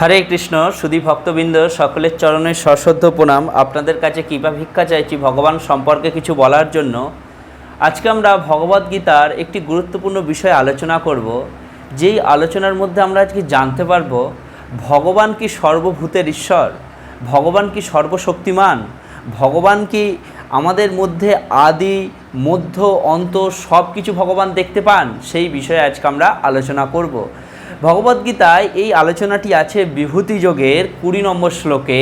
হরে কৃষ্ণ, সুধী ভক্তবৃন্দ, সকলের চরণে সশ্রদ্ধ প্রণাম। আপনাদের কাছে কৃপা ভিক্ষা চাইছি ভগবান সম্পর্কে কিছু বলার জন্য। আজকে আমরা ভগবদ্গীতার একটি গুরুত্বপূর্ণ বিষয় আলোচনা করব। যেই আলোচনার মধ্যে আমরা আজকে জানতে পারব, ভগবান কি সর্বভূতের ঈশ্বর? ভগবান কি সর্বশক্তিমান? ভগবান কি আমাদের মধ্যে আদি, মধ্য, অন্ত সব কিছু ভগবান দেখতে পান? সেই বিষয়ে আজকে আমরা আলোচনা করব। ভগবদ্গীতায় এই আলোচনাটি আছে বিভূতি যোগের কুড়ি নম্বর শ্লোকে।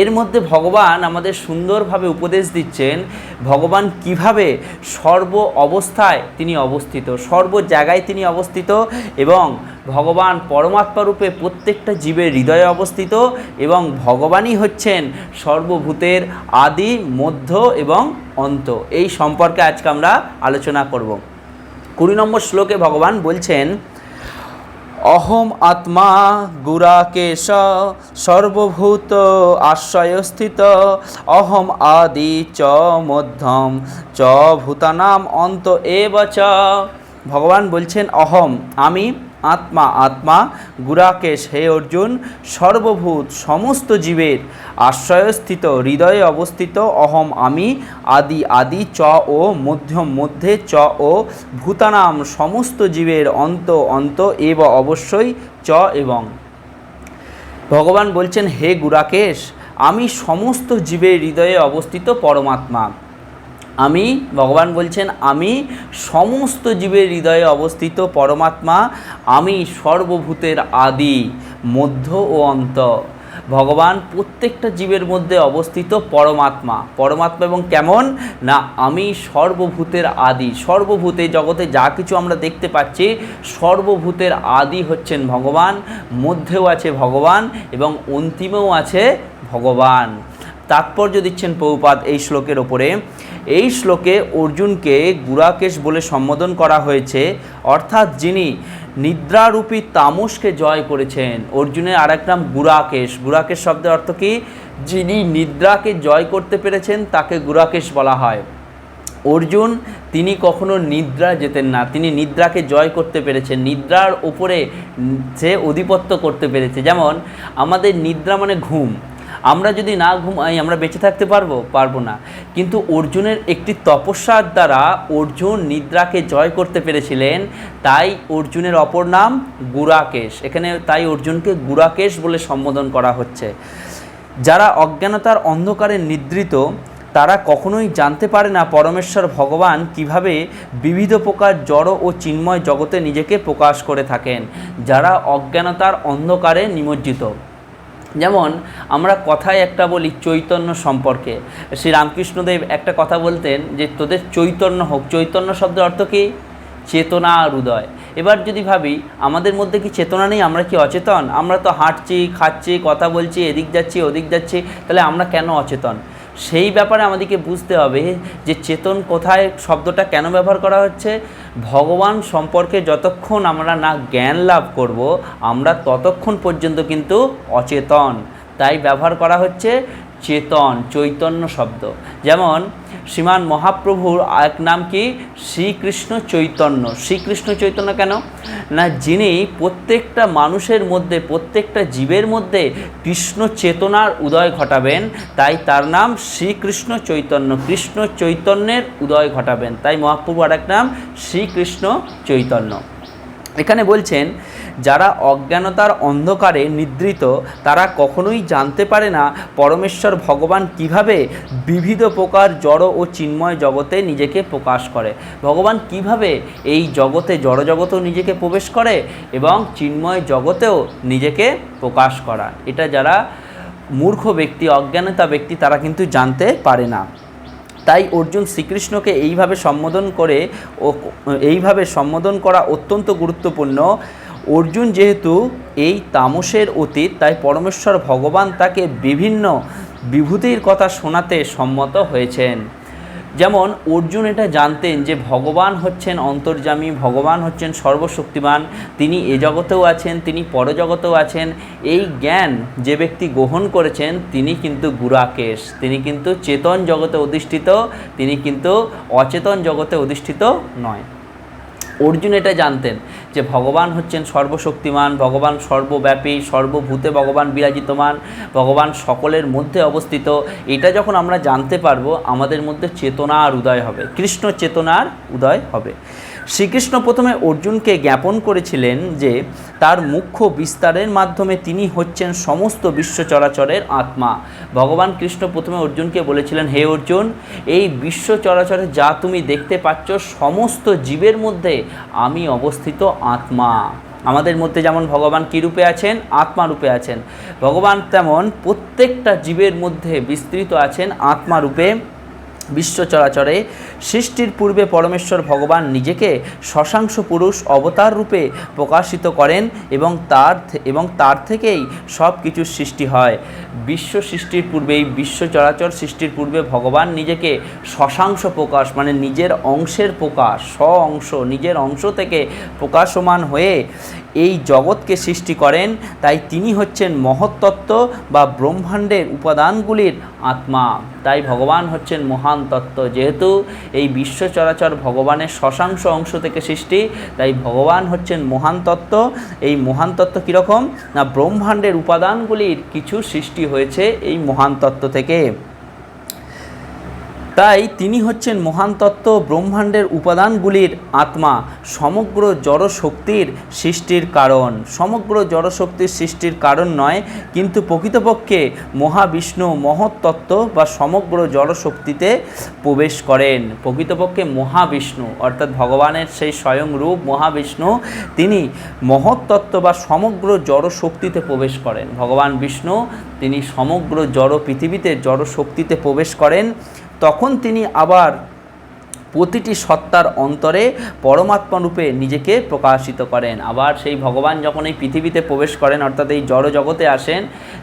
এর মধ্যে ভগবান আমাদের সুন্দরভাবে উপদেশ দিচ্ছেন, ভগবান কীভাবে সর্ব অবস্থায় তিনি অবস্থিত, সর্ব জায়গায় তিনি অবস্থিত এবং ভগবান পরমাত্মা রূপে প্রত্যেকটা জীবের হৃদয়ে অবস্থিত এবং ভগবানই হচ্ছেন সর্বভূতের আদি, মধ্য এবং অন্ত। এই সম্পর্কে আজকে আমরা আলোচনা করব। কুড়ি নম্বর শ্লোকে ভগবান বলছেন অহম আত্মা গুরাকেশ সর্বভূত আশ্রয়স্থিত। অহম আদি চ মধ্যম, চ ভূতানাম অন্ত এ চ। ভগবান বলছেন, অহম, আমি আত্মা আত্মা, গুরাকেশ হে অর্জুন, সর্বভূত সমস্ত জীবের আশ্রয়স্থিত, হৃদয়ে অবস্থিত, অহম আমি, আদি আদি, চ ও মধ্যম মধ্যে, চ ও ভূতানাম সমস্ত জীবের অন্ত অন্ত, এব অবশ্যই চ এবং। ভগবান বলছেন, হে গুরাকেশ, আমি সমস্ত জীবের হৃদয়ে অবস্থিত পরমাত্মা। আমি, ভগবান বলছেন, আমি সমস্ত জীবের হৃদয়ে অবস্থিত পরমাত্মা, আমি সর্বভূতের আদি, মধ্য ও অন্ত। ভগবান প্রত্যেকটা জীবের মধ্যে অবস্থিত পরমাত্মা। পরমাত্মা এবং কেমন? না, আমি সর্বভূতের আদি। সর্বভূতে জগতে যা কিছু আমরা দেখতে পাচ্ছি, সর্বভূতের আদি হচ্ছেন ভগবান, মধ্যেও আছে ভগবান এবং অন্তিমেও আছে ভগবান। তাৎপর্য দিচ্ছেন পৌপাত এই শ্লোকের ওপরে। এই শ্লোকে অর্জুনকে গুরাকেশ বলে সম্বোধন করা হয়েছে, অর্থাৎ যিনি নিদ্রারূপী তামসকে জয় করেছেন, অর্জুনের আর এক নাম গুরাকেশ। গুরাকেশ শব্দের অর্থ কি? যিনি নিদ্রাকে জয় করতে পেরেছেন, তাকে গুরাকেশ বলা হয়। অর্জুন, তিনি কখনো নিদ্রা যেতেন না। তিনি নিদ্রাকে জয় করতে পেরেছেন। নিদ্রার ওপরে সে অধিপত্য করতে পেরেছে। যেমন, আমাদের নিদ্রা মানে ঘুম। আমরা যদি না ঘুমাই, আমরা বেঁচে থাকতে পারব? পারব না। কিন্তু অর্জুনের একটি তপস্যার দ্বারা অর্জুন নিদ্রাকে জয় করতে পেরেছিলেন, তাই অর্জুনের অপর নাম গুরাকেশ। এখানে তাই অর্জুনকে গুরাকেশ বলে সম্বোধন করা হচ্ছে। যারা অজ্ঞানতার অন্ধকারে নিদ্রিত, তারা কখনোই জানতে পারে না পরমেশ্বর ভগবান কীভাবে বিবিধ প্রকার জড় ও চিন্ময় জগতে নিজেকে প্রকাশ করে থাকেন। যারা অজ্ঞানতার অন্ধকারে নিমজ্জিত। যেমন, আমরা কথায় একটা বলি চৈতন্য সম্পর্কে। শ্রী রামকৃষ্ণদেব একটা কথা বলতেন যে, তোদের চৈতন্য হোক। চৈতন্য শব্দের অর্থ কি? চেতনা আর উদয়। এবার যদি ভাবি, আমাদের মধ্যে কি চেতনা নেই? আমরা কি অচেতন? আমরা তো হাঁটছি, খাচ্ছি, কথা বলছি, এদিক যাচ্ছি, ওদিক যাচ্ছি, তাহলে আমরা কেন অচেতন? সেই ব্যাপারে আমাদেরকে বুঝতে হবে যে চেতন কোথায় শব্দটা কেন ব্যবহার করা হচ্ছে। ভগবান সম্পর্কে যতক্ষণ আমরা না জ্ঞান লাভ করব, আমরা ততক্ষণ পর্যন্ত কিন্তু অচেতন। তাই ব্যবহার করা হচ্ছে চেতন, চৈতন্য শব্দ। যেমন, শ্রীমান মহাপ্রভুর এক নাম কি? শ্রীকৃষ্ণ চৈতন্য। শ্রীকৃষ্ণ চৈতন্য কেন? না, যিনি প্রত্যেকটা মানুষের মধ্যে, প্রত্যেকটা জীবের মধ্যে কৃষ্ণ চেতনার উদয় ঘটাবেন, তাই তার নাম শ্রীকৃষ্ণ চৈতন্য। কৃষ্ণ চৈতন্যের উদয় ঘটাবেন। তাই মহাপ্রভু আর এক নাম শ্রীকৃষ্ণ চৈতন্য। এখানে বলছেন যারা অজ্ঞানতার অন্ধকারে নিদ্রিত, তারা কখনোই জানতে পারে না পরমেশ্বর ভগবান কীভাবে বিবিধ প্রকার জড় ও চিন্ময় জগতে নিজেকে প্রকাশ করে। ভগবান কীভাবে এই জগতে জড় জগতেও নিজেকে প্রবেশ করে এবং চিন্ময় জগতেও নিজেকে প্রকাশ করা। এটা যারা মূর্খ ব্যক্তি, অজ্ঞানতা ব্যক্তি, তারা কিন্তু জানতে পারে না। তাই অর্জুন শ্রীকৃষ্ণকে এইভাবে সম্বোধন করে ও এইভাবে সম্বোধন করা অত্যন্ত গুরুত্বপূর্ণ। অর্জুন যেহেতু এই তামসের অতীত, তাই পরমেশ্বর ভগবান তাকে বিভিন্ন বিভূতির কথা শোনাতে সম্মত হয়েছেন। যেমন, অর্জুন এটা জানতেন যে ভগবান হচ্ছেন অন্তর্যামী, ভগবান হচ্ছেন সর্বশক্তিমান, তিনি এ জগতেও আছেন, তিনি পরজগতেও আছেন। এই জ্ঞান যে ব্যক্তি গ্রহণ করেছেন, তিনি কিন্তু গুরাকেশ, তিনি কিন্তু চেতন জগতে অধিষ্ঠিত, তিনি কিন্তু অচেতন জগতে অধিষ্ঠিত নয়। অর্জুন এটা জানতেন যে ভগবান হচ্ছেন সর্বশক্তিমান, ভগবান সর্বব্যাপী, সর্বভূতে ভগবান বিরাজিতমান, ভগবান সকলের মধ্যে অবস্থিত। এটা যখন আমরা জানতে পারব, আমাদের মধ্যে চেতনার উদয় হবে, কৃষ্ণ চেতনার উদয় হবে। শ্রীকৃষ্ণ প্রথমে অর্জুনকে জ্ঞাপন করেছিলেন যে তার মুখ্য বিস্তারের মাধ্যমে তিনি হচ্ছেন সমস্ত বিশ্ব চরাচরের আত্মা। ভগবান কৃষ্ণ প্রথমে অর্জুনকে বলেছিলেন, হে অর্জুন, এই বিশ্ব চরাচরে যা তুমি দেখতে পাচ্ছ সমস্ত জীবের মধ্যে আমি অবস্থিত আত্মা। আমাদের মধ্যে যেমন ভগবান কী রূপে আছেন, আত্মা রূপে আছেন। ভগবান তেমন প্রত্যেকটা জীবের মধ্যে বিস্তৃত আছেন আত্মা রূপে। বিশ্ব চরাচরে সৃষ্টির পূর্বে পরমেশ্বর ভগবান নিজেকে শশাংশ পুরুষ অবতার রূপে প্রকাশিত করেন এবং তার এবং তার থেকেই সব কিছুর সৃষ্টি হয়। বিশ্ব সৃষ্টির পূর্বে এই বিশ্ব চরাচর সৃষ্টির পূর্বে ভগবান নিজেকে শশাংশ প্রকাশ মানে নিজের অংশের প্রকাশ, স্ব অংশ, নিজের অংশ থেকে প্রকাশমান হয়ে এই জগৎকে সৃষ্টি করেন, তাই তিনি হচ্ছেন মহত্তত্ত্ব বা ব্রহ্মাণ্ডের উপাদানগুলির আত্মা। তাই ভগবান হচ্ছেন মহান তত্ত্ব। যেহেতু এই বিশ্ব চরাচর ভগবানের শশাংশ অংশ থেকে সৃষ্টি, তাই ভগবান হচ্ছেন মহান তত্ত্ব। এই মহান তত্ত্ব কীরকম? না, ব্রহ্মাণ্ডের উপাদানগুলির কিছু সৃষ্টি হয়েছে এই মহান তত্ত্ব থেকে। তাই তিনি হচ্ছেন মহান তত্ত্ব ব্রহ্মাণ্ডের উপাদানগুলির আত্মা, সমগ্র জড়শক্তির সৃষ্টির কারণ। সমগ্র জড়শক্তির সৃষ্টির কারণ নয়, কিন্তু প্রকৃতপক্ষে মহাবিষ্ণু মহৎ তত্ত্ব বা সমগ্র জড়শক্তিতে প্রবেশ করেন। প্রকৃতপক্ষে মহাবিষ্ণু, অর্থাৎ ভগবানের সেই স্বয়ং রূপ মহাবিষ্ণু, তিনি মহৎ বা সমগ্র জড়শক্তিতে প্রবেশ করেন। ভগবান বিষ্ণু, তিনি সমগ্র জড় পৃথিবীতে জড়শক্তিতে প্রবেশ করেন। তখন তিনি আবার প্রতিটি সত্তার অন্তরে পরমাত্মা রূপে নিজেকে প্রকাশিত করেন। আবার সেই ভগবান যখন এই পৃথিবীতে প্রবেশ করেন, অর্থাৎ এই জড় জগতে আসেন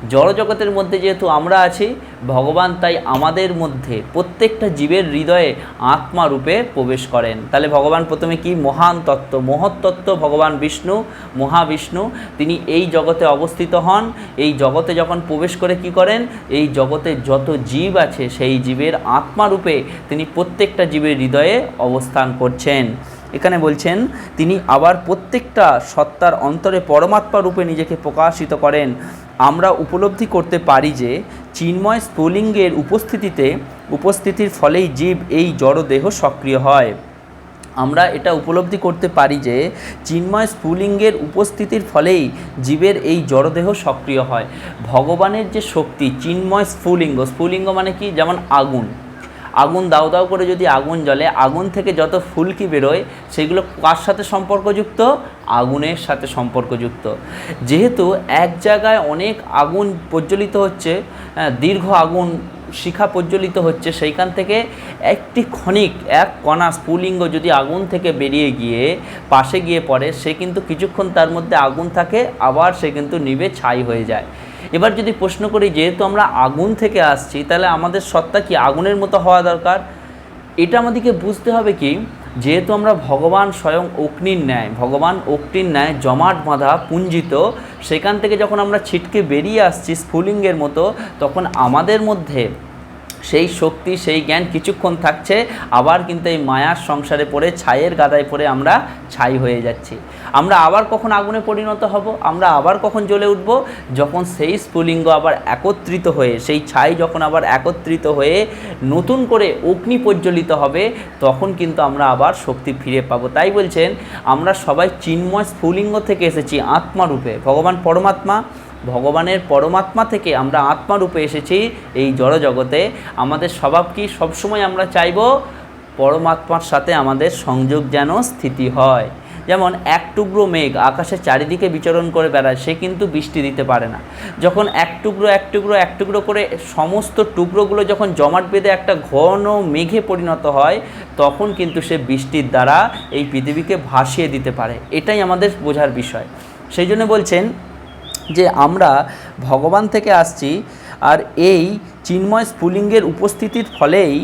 জড় জগতের মধ্যে যেহেতু আমরা আছি, ভগবান তাই আমাদের মধ্যে প্রত্যেকটা জীবের হৃদয়ে আত্মা রূপে প্রবেশ করেন। তাহলে ভগবান প্রথমে কি? মহান তত্ত্ব। মহৎ তত্ত্ব ভগবান বিষ্ণু, মহাবিষ্ণু। তিনি এই জগতে অবস্থিত হন। এই জগতে যখন প্রবেশ করে কি করেন? এই জগতে যত জীব আছে, সেই জীবের আত্মা রূপে তিনি প্রত্যেকটা জীবের হৃদয়ে অবস্থান করছেন। এখানে বলছেন, তিনি আবার প্রত্যেকটা সত্তার অন্তরে পরমাত্মা রূপে নিজেকে প্রকাশিত করেন। আমরা উপলব্ধি করতে পারি যে, চিন্ময় স্ফুলিঙ্গের উপস্থিতিতে উপস্থিতির ফলেই জীব এই জড়দেহ সক্রিয় হয়। আমরা এটা উপলব্ধি করতে পারি যে, চিন্ময় স্ফুলিঙ্গের উপস্থিতির ফলেই জীবের এই জড়দেহ সক্রিয় হয়। ভগবানের যে শক্তি, চিন্ময় স্ফুলিঙ্গ স্ফুলিঙ্গ মানে কি? যেমন আগুন। আগুন দাও দাও করে যদি আগুন জ্বলে আগুন থেকে যত ফুলকি বেরোয় সেগুলো কার সাথে সম্পর্কযুক্ত? আগুনের সাথে সম্পর্কযুক্ত। যেহেতু এক জায়গায় অনেক আগুন প্রজ্বলিত হচ্ছে হ্যাঁ, দীর্ঘ আগুন শিখা প্রজ্বলিত হচ্ছে সেইখান থেকে একটি ক্ষণিক এক কণা স্ফুলিঙ্গ যদি আগুন থেকে বেরিয়ে গিয়ে পাশে গিয়ে পড়ে সে কিন্তু কিছুক্ষণ তার মধ্যে আগুন থাকে আবার সে কিন্তু নিভে ছাই হয়ে যায়। এবার যদি প্রশ্ন করি, যেহেতু আমরা আগুন থেকে আসছি, তাহলে আমাদের সত্তা কি আগুনের মতো হওয়া দরকার? এটা আমাদেরকে বুঝতে হবে কি, যেহেতু আমরা ভগবান স্বয়ং অগ্নির ন্যায়, ভগবান অগ্নির ন্যায় জমাট বাঁধা পুঞ্জিত, সেখান থেকে যখন আমরা ছিটকে বেরিয়ে আসছি স্ফুলিঙ্গের মতো, তখন আমাদের মধ্যে সেই শক্তি, সেই জ্ঞান কিছুক্ষণ থাকছে, আবার কিন্তু এই মায়ার সংসারে পড়ে ছাইয়ের গাদায় পড়ে আমরা ছাই হয়ে যাচ্ছি। আমরা আবার কখন আগুনে পরিণত হব? আমরা আবার কখন জ্বলে উঠব? যখন সেই স্ফুলিঙ্গ আবার একত্রিত হয়ে, সেই ছাই যখন আবার একত্রিত হয়ে নতুন করে অগ্নি প্রজ্বলিত হবে, তখন কিন্তু আমরা আবার শক্তি ফিরে পাবো। তাই বলছেন, আমরা সবাই চিন্ময় স্ফুলিঙ্গ থেকে এসেছি আত্মারূপে। ভগবান পরমাত্মা ভগবানের পরমাত্মা থেকে আমরা আত্মারূপে এসেছি এই জড় জগতে আমাদের স্বভাব কি? সবসময় আমরা চাইব পরমাত্মার সাথে আমাদের সংযোগ যেন স্থিতি হয়। যেমন এক টুকরো মেঘ আকাশের চারিদিকে বিচরণ করে বেড়ায়, সে কিন্তু বৃষ্টি দিতে পারে না। যখন এক টুকরো এক টুকরো এক টুকরো করে সমস্ত টুকরোগুলো যখন জমাট বেঁধে একটা ঘন মেঘে পরিণত হয়, তখন কিন্তু সে বৃষ্টির দ্বারা এই পৃথিবীকে ভাসিয়ে দিতে পারে। এটাই আমাদের বোঝার বিষয়। সেই জন্য বলছেন যে আমরা ভগবান থেকে আসছি আর এই চিন্ময় স্ফুলিঙ্গের উপস্থিতির ফলেই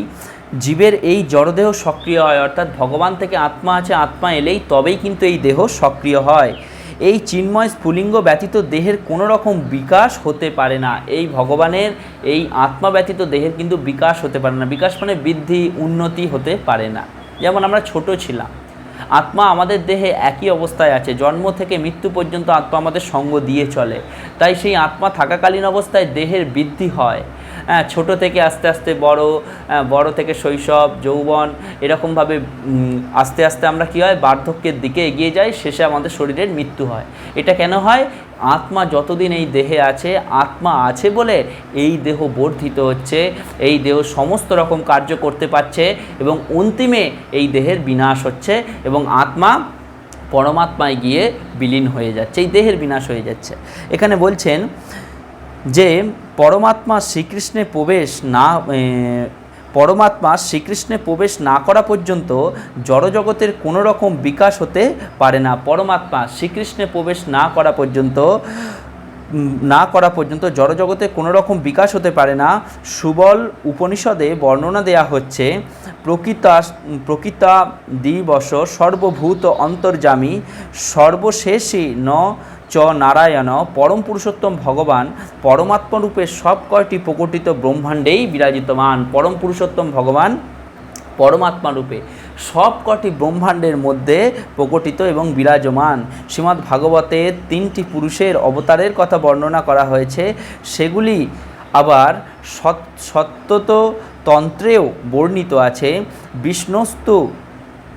জীবের এই জড়দেহ সক্রিয় হয়, অর্থাৎ ভগবান থেকে আত্মা আছে, আত্মা এলেই তবেই কিন্তু এই দেহ সক্রিয় হয়। এই চিন্ময় স্ফুলিঙ্গ ব্যতীত দেহের কোনো রকম বিকাশ হতে পারে না। এই ভগবানের এই আত্মা ব্যতীত দেহের কিন্তু বিকাশ হতে পারে না। বিকাশ মানে বৃদ্ধি, উন্নতি হতে পারে না। যেমন আমরা ছোট ছিলাম আত্মা আমাদের দেহে একই অবস্থায় আছে। জন্ম থেকে মৃত্যু পর্যন্ত আত্মা আমাদের সঙ্গ দিয়ে চলে। তাই সেই আত্মা থাকাকালীন অবস্থায় দেহের বৃদ্ধি হয়। ছোট থেকে আস্তে আস্তে বড় হ্যাঁ, বড় থেকে শৈশব যৌবন এরকমভাবে আস্তে আস্তে আমরা কী হয় বার্ধক্যের দিকে এগিয়ে যাই শেষে আমাদের শরীরের মৃত্যু হয়। এটা কেন হয়? আত্মা যতদিন এই দেহে আছে আত্মা আছে বলে এই দেহ বর্ধিত হচ্ছে এই দেহ সমস্ত রকম কার্য করতে পারছে এবং অন্তিমে এই দেহের বিনাশ হচ্ছে এবং আত্মা পরমাত্মায় গিয়ে বিলীন হয়ে যাচ্ছে এই দেহের বিনাশ হয়ে যাচ্ছে। এখানে বলছেন যে পরমাত্মা শ্রীকৃষ্ণে প্রবেশ না পরমাত্মা শ্রীকৃষ্ণে প্রবেশ না করা পর্যন্ত জড়জগতের কোনো রকম বিকাশ হতে পারে না। পরমাত্মা শ্রীকৃষ্ণে প্রবেশ না করা পর্যন্ত না করা পর্যন্ত জড়জগতে কোনো রকম বিকাশ হতে পারে না। সুবল উপনিষদে বর্ণনা দেয়া হচ্ছে, প্রকৃতা প্রকৃতা দিবস সর্বভূত অন্তর্জামী সর্বশেষী ন চ নারায়ণ, পরম পুরুষোত্তম ভগবান, পরমাত্মরূপে সব কয়টি প্রকটিত ব্রহ্মাণ্ডেই বিরাজিতমান। পরম পুরুষোত্তম ভগবান পরমাত্মা রূপে সব কটি ব্রহ্মাণ্ডের মধ্যে প্রকটিত এবং বিরাজমান। শ্রীমদ্ ভাগবতে তিনটি পুরুষের অবতারের কথা বর্ণনা করা হয়েছে। সেগুলি আবার সত্যত তন্ত্রেও বর্ণিত আছে। বিষ্ণস্তু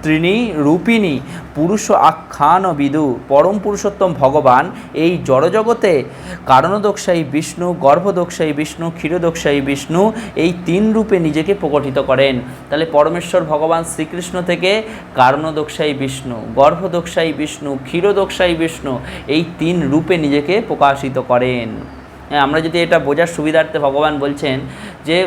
ত্রিণী রূপিণী পুরুষ আখ্যান ও বিদু পরম পুরুষোত্তম ভগবান। এই জড়জগতে কারণদোক্ষায়ী বিষ্ণু গর্ভদোক্ষায়ী বিষ্ণু ক্ষীরদোক্ষায়ী বিষ্ণু এই তিন রূপে নিজেকে প্রকটিত করেন। তাহলে পরমেশ্বর ভগবান শ্রীকৃষ্ণ থেকে কারণদোক্ষায়ী বিষ্ণু গর্ভদোক্ষায়ী বিষ্ণু ক্ষীরদোক্ষায়ী বিষ্ণু এই তিন রূপে নিজেকে প্রকাশিত করেন। হ্যাঁ, আমরা যদি এটা বোঝার সুবিধার্থে ভগবান বলছেন যে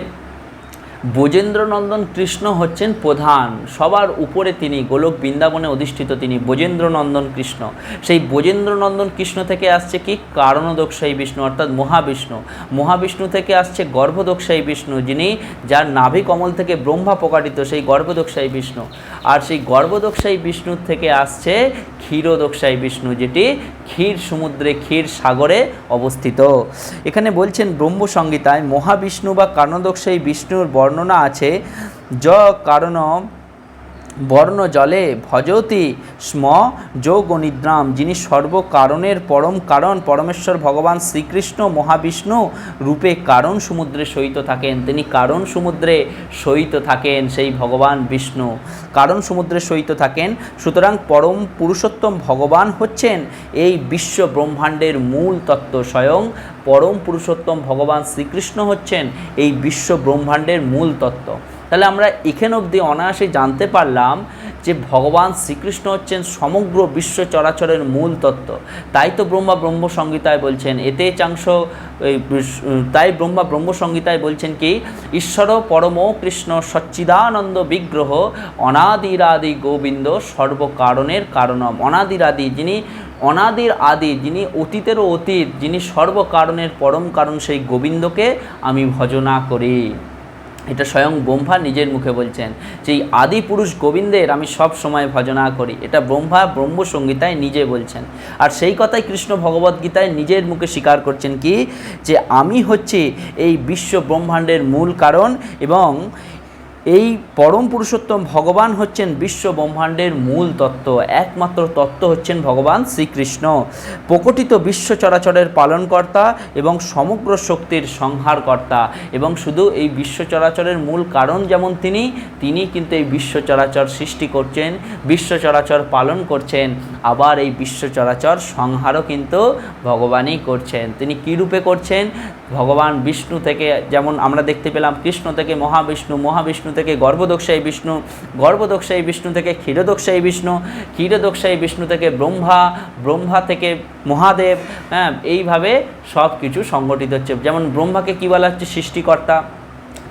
ব্রজেন্দ্রনন্দন কৃষ্ণ হচ্ছেন প্রধান। সবার উপরে তিনি গোলক বৃন্দাবনে অধিষ্ঠিত তিনি ব্রজেন্দ্রনন্দন কৃষ্ণ। সেই ব্রজেন্দ্রনন্দন কৃষ্ণ থেকে আসছে কি? কারণদোক্ষায়ী বিষ্ণু, অর্থাৎ মহাবিষ্ণু। মহাবিষ্ণু থেকে আসছে গর্ভদোক্ষায়ী বিষ্ণু, যিনি যার নাভি কমল থেকে ব্রহ্মা প্রকাটিত, সেই গর্ভদোক্ষায়ী বিষ্ণু। আর সেই গর্ভদোক্ষায়ী বিষ্ণুর থেকে আসছে ক্ষীরদোক্ষায়ী বিষ্ণু, যেটি ক্ষীর সমুদ্রে, ক্ষীর সাগরে অবস্থিত। এখানে বলছেন ব্রহ্মসংগীতায় মহাবিষ্ণু বা কারণদোক্ষায়ী বিষ্ণুর বর্ণনা আছে। য কারণ বর্ণ জলে ভজতি স্ম যোগ নিদ্রাম যিনি সর্বকারণের পরম কারণ, পরমেশ্বর ভগবান শ্রীকৃষ্ণ মহাবিষ্ণু রূপে কারণ সমুদ্রে সহিত থাকেন। তিনি কারণ সমুদ্রে সহিত থাকেন, সেই ভগবান বিষ্ণু। কারণ সমুদ্রে সহিত থাকেন, সুতরাং পরম পুরুষোত্তম ভগবান হচ্ছেন এই বিশ্ব ব্রহ্মাণ্ডের মূল তত্ত্ব। স্বয়ং পরম পুরুষোত্তম ভগবান শ্রীকৃষ্ণ হচ্ছেন এই বিশ্ব ব্রহ্মাণ্ডের মূল তত্ত্ব। তাহলে আমরা এখানে অবধি অনায়াসে জানতে পারলাম যে ভগবান শ্রীকৃষ্ণ হচ্ছেন সমগ্র বিশ্ব চরাচরের মূল তত্ত্ব। তাই তো ব্রহ্মা ব্রহ্ম সংগীতায় বলছেন, এতে চাংশ তাই ব্রহ্মা ব্রহ্ম সংগীতায় বলছেন কি, ঈশ্বর পরম কৃষ্ণ সচ্চিদানন্দ বিগ্রহ অনাদিরাদি গোবিন্দ সর্বকারণের কারণম। অনাদিরাদি যিনি, অনাদির আদি যিনি, অতীতেরও অতীত যিনি সর্বকারণের পরম কারণ সেই গোবিন্দকে আমি ভজনা করি। এটা স্বয়ং ব্রহ্মা নিজের মুখে বলছেন যে এই আদি পুরুষ গোবিন্দের আমি সব সময় ভজনা করি। এটা ব্রহ্মা ব্রহ্মসঙ্গীতায় নিজে বলছেন। আর সেই কথাই কৃষ্ণ ভগবদ্গীতায় নিজের মুখে স্বীকার করছেন কি? যে আমি হচ্ছে এই বিশ্ব ব্রহ্মাণ্ডের মূল কারণ এবং এই পরম পুরুষোত্তম ভগবান হচ্ছেন বিশ্ব ব্রহ্মাণ্ডের মূল তত্ত্ব, একমাত্র তত্ত্ব হচ্ছেন ভগবান শ্রীকৃষ্ণ। প্রকটিত বিশ্ব চরাচরের পালনকর্তা এবং সমগ্র শক্তির সংহারকর্তা। এবং শুধু এই বিশ্ব চরাচরের মূল কারণ যেমন তিনি তিনি কিন্তু এই বিশ্ব চরাচর সৃষ্টি করছেন, বিশ্ব চরাচর পালন করছেন। আবার এই বিশ্ব চরাচর সংহারও কিন্তু ভগবানই করছেন। তিনি কী রূপে করছেন? ভগবান বিষ্ণু থেকে, যেমন আমরা দেখতে পেলাম কৃষ্ণ থেকে মহাবিষ্ণু মহাবিষ্ণু থেকে গর্ভদোক্ষায়ী বিষ্ণু গর্ভদোক্ষায়ী বিষ্ণু থেকে ক্ষীরদোক্ষায়ী বিষ্ণু ক্ষীরদোক্ষায়ী বিষ্ণু থেকে ব্রহ্মা ব্রহ্মা থেকে মহাদেব হ্যাঁ এইভাবে সব কিছু সংগঠিত হচ্ছে। যেমন ব্রহ্মাকে কী বলা হচ্ছে? সৃষ্টিকর্তা।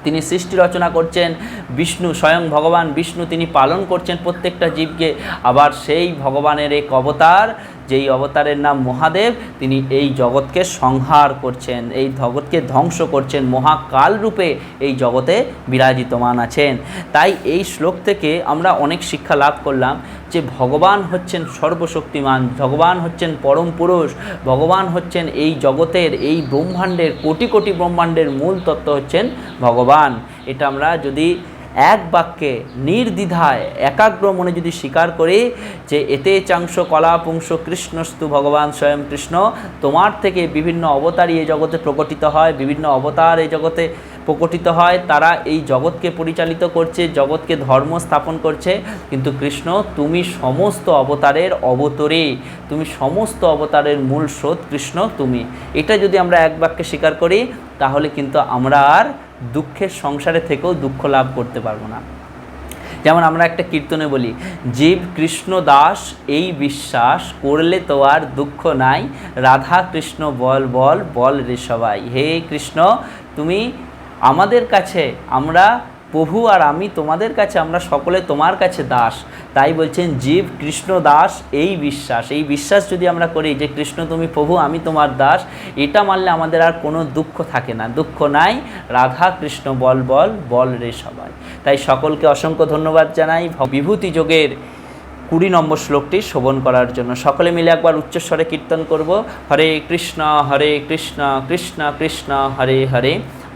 তিনি সৃষ্টি রচনা করছেন, বিষ্ণু স্বয়ং ভগবান, বিষ্ণু তিনি পালন করছেন প্রত্যেকটা জীবকে। আবার সেই ভগবানের এক অবতার যেই অবতারের নাম মহাদেব, তিনি এই জগৎকে সংহার করছেন, এই জগৎকে ধ্বংস করছেন, মহাকাল রূপে এই জগতে বিরাজিতমান আছেন। তাই এই শ্লোক থেকে আমরা অনেক শিক্ষা লাভ করলাম যে ভগবান হচ্ছেন সর্বশক্তিমান, ভগবান হচ্ছেন পরম পুরুষ, ভগবান হচ্ছেন এই জগতের, এই ব্রহ্মাণ্ডের, কোটি কোটি ব্রহ্মাণ্ডের মূল তত্ত্ব হচ্ছেন ভগবান। এটা আমরা যদি এক বাক্যে নির্দ্বিধায়, একাগ্র মনে যদি স্বীকার করি যে এতে চাংশ কলা পুংস কৃষ্ণস্তু ভগবান স্বয়ং কৃষ্ণ, তোমার থেকে বিভিন্ন অবতারই এই জগতে প্রকটিত হয়, বিভিন্ন অবতার এই জগতে প্রকটিত হয়, তারা এই জগৎকে পরিচালিত করছে, জগৎকে ধর্ম স্থাপন করছে। কিন্তু কৃষ্ণ, তুমি সমস্ত অবতারের অবতরে, তুমি সমস্ত অবতারের মূল স্রোত কৃষ্ণ, তুমি। এটা যদি আমরা এক বাক্যে স্বীকার করি, তাহলে কিন্তু আমরা আর দুঃখের সংসারে থেকেও দুঃখ লাভ করতে পারব না। যেমন আমরা একটা কীর্তনে বলি, জীব কৃষ্ণ দাস, এই বিশ্বাস করলে তো আর দুঃখ নাই। রাধা কৃষ্ণ বল বল বল রে সবাই। হে কৃষ্ণ, তুমি আমাদের কাছে, আমরা প্রভু আর আমি তোমাদের কাছে, আমরা সকলে তোমার কাছে দাস। তাই বলছেন, জীব কৃষ্ণ দাস, এই বিশ্বাস। এই বিশ্বাস যদি আমরা করি যে, কৃষ্ণ তুমি প্রভু, আমি তোমার দাস, এটা মানলে আমাদের আর কোনো দুঃখ থাকে না। দুঃখ নাই, রাধা কৃষ্ণ, বল বল বল রে সবাই। তাই সকলকে অসংখ্য ধন্যবাদ জানাই। বিভূতি যোগের কুড়ি নম্বর শ্লোকটি শোভন করার জন্য। সকলে মিলে একবার উচ্চস্বরে কীর্তন করব। হরে কৃষ্ণ হরে কৃষ্ণ কৃষ্ণ কৃষ্ণ, হরে হরে।